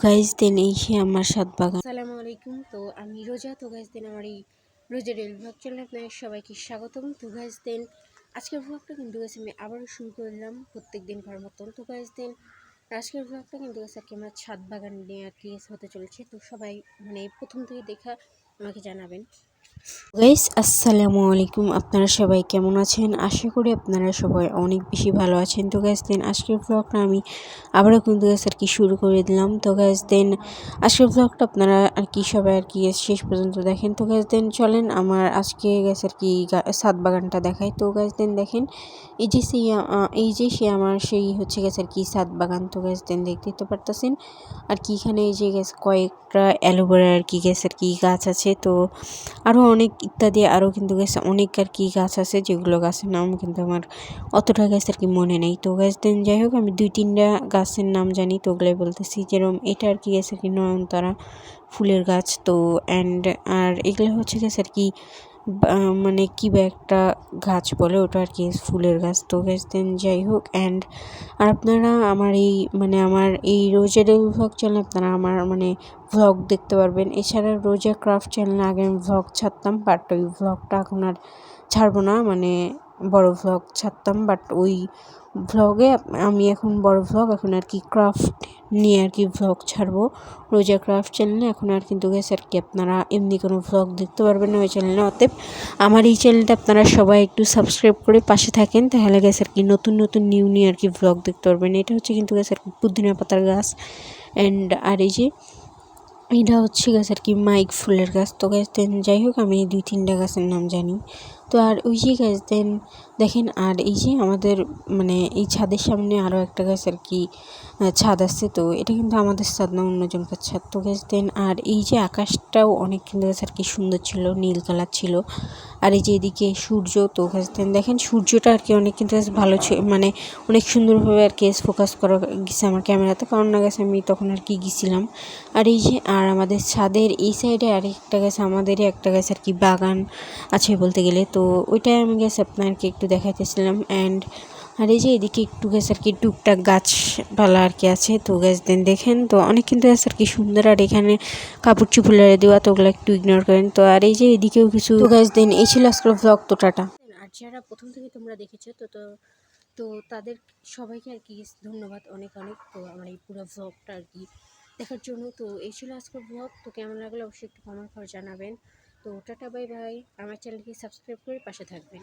Guys দেন এই সে আমার সাত বাগান। আসসালামু আলাইকুম। তো আমি রোজা। তো গাইজ দেন আমার এই রোজা রেল ভাগ চ্যানেল আপনাদের সবাইকে স্বাগতম। তো গাইজ দেন আজকের ব্লগটা কিন্তু গেছে আমি আবারও শুরু করলাম প্রত্যেক দিন ঘর মতন। তো গাইজ দেন আজকের ব্লগটা কিন্তু গেছে আর কি আমার ছাদ বাগান নিয়ে আর কি হতে চলেছে। তো সবাই মানে প্রথম থেকে দেখা আমাকে জানাবেন। গাইজ আসসালামু আলাইকুম। আপনারা সবাই কেমন আছেন? আশা করি আপনারা সবাই অনেক বেশি ভালো আছেন। তো গাইজ দেন আজকের ব্লগটা আমি আবারও কিন্তু গাছ আর কি শুরু করে দিলাম। তো গাইজ দেন আজকের ব্লগটা আপনারা আর কি সবাই আর কি শেষ পর্যন্ত দেখেন। তো গাইজ দেন চলেন আমার আজকে গেছে আর কি সাত বাগানটা দেখাই। তো গাইজ দেন দেখেন, এই যে সেই এই যে সে আমার সেই হচ্ছে গেছে আর কি সাত বাগান। তো গাছ দেন দেখতে তো পারতেছেন। আর কি এখানে এই যে গেছে কয়েকটা অ্যালোভেরা আর কি গেছে আর কি গাছ আছে। তো আরও অনেক ইত্যাদি আরও কিন্তু গাছ অনেক আর কি গাছ আছে যেগুলো গাছের নাম কিন্তু আমার অতটা গাছ আর কি মনে নেই। তো গাছ দেন যাই হোক, আমি দুই তিনটা গাছের নাম জানি, তো ওগুলোই বলতেছি। যেরকম এটা আর কি গেছে কি নয়নতারা ফুলের গাছ, তো অ্যান্ড আর এগুলো হচ্ছে গেছে আর কি মানে কী বা একটা গাছ বলে ওটা আর কি, ফুলের গাছ। তো গাছ দেন যাই হোক অ্যান্ড আর আপনারা আমার এই মানে আমার এই রোজা ডেল ভ্লগ চ্যানেল আপনারা আমার মানে ভ্লগ দেখতে পারবেন। এছাড়া রোজা ক্রাফট চ্যানেলে আগে আমি ভ্লগ ছাড়তাম বাট ওই ভ্লগটা এখন আর ছাড়বো না। মানে বড় ভ্লগ ছাড়তাম বাট ওই ভ্লগে আমি এখন বড় ভ্লগ এখন আর কি ক্রাফট নিয়ে আর কি ভ্লগ ছাড়বো। রোজা ক্রাফট চ্যানেলে এখন আর কিন্তু গেছে আর কি আপনারা এমনি কোনো ভ্লগ দেখতে পারবেন না ওই চ্যানেলে অতএব আমার এই চ্যানেলটা আপনারা সবাই একটু সাবস্ক্রাইব করে পাশে থাকেন, তাহলে গেছে আর কি নতুন নতুন নিউ নিউ আর কি ভ্লগ দেখতে পারবেন। এটা হচ্ছে কিন্তু গেছে আর কি পুদিনা পাতার গাছ। অ্যান্ড আর এই যে, এটা হচ্ছে গাছ আর কি মাইক ফুলের গাছ। তো গাছ যাই হোক, আমি দুই তিনটা গাছের নাম জানি। তো আর ওই যে গাছ দেন দেখেন, আর এই যে আমাদের মানে এই ছাদের সামনে আরও একটা গাছ আর কি ছাদ আছে তো, এটা কিন্তু আমাদের ছাদ না অন্যজনকার ছাদ। তো গাছ দেন আর এই যে আকাশটাও অনেক কিন্তু গাছ আর কি সুন্দর ছিল, নীল কালার ছিল। আর এই যে এদিকে সূর্য তো গাছ দেন দেখেন সূর্যটা আর কি অনেক কিন্তু গাছ ভালো ছিল মানে অনেক সুন্দরভাবে আর কি ফোকাস করা গেছে আমার ক্যামেরাতে কারণ না গেছে আমি তখন আর কি গেছিলাম। আর এই যে, আর আমাদের ছাদের এই সাইডে আরেকটা গাছ আমাদেরই একটা গাছ আর কি বাগান আছে বলতে গেলে, তো ওইটাই আমি গেছে আপনাকে একটু দেখাইতেছিলাম অ্যান্ড আর এই যে এদিকে একটু গাছ আর কি টুকটাক গাছপালা আর কি আছে তো গাছ দেন দেখেন তো অনেক কিন্তু গাছ আর কি সুন্দর আর এখানে কাপড় চুপুর দেওয়া তো ওগুলো একটু ইগনোর করেন। তো আর এই যে এদিকেও কিছু গাছ দেন এই ছিল আজকের ভ্লগ তো টাটা। আর যারা প্রথম থেকে তোমরা দেখেছ তো তো তো তাদের সবাইকে আর কি ধন্যবাদ অনেক অনেক। তো আমার এই পুরো ভ্লগটা আর কি দেখার জন্য। তো এই ছিল আজকের ভ্লগ তো কেমন লাগল অবশ্যই একটু কমেন্ট করে জানাবেন। তো টাটা বাই বাই। আমার চ্যানেলকে সাবস্ক্রাইব করে পাশে থাকবেন।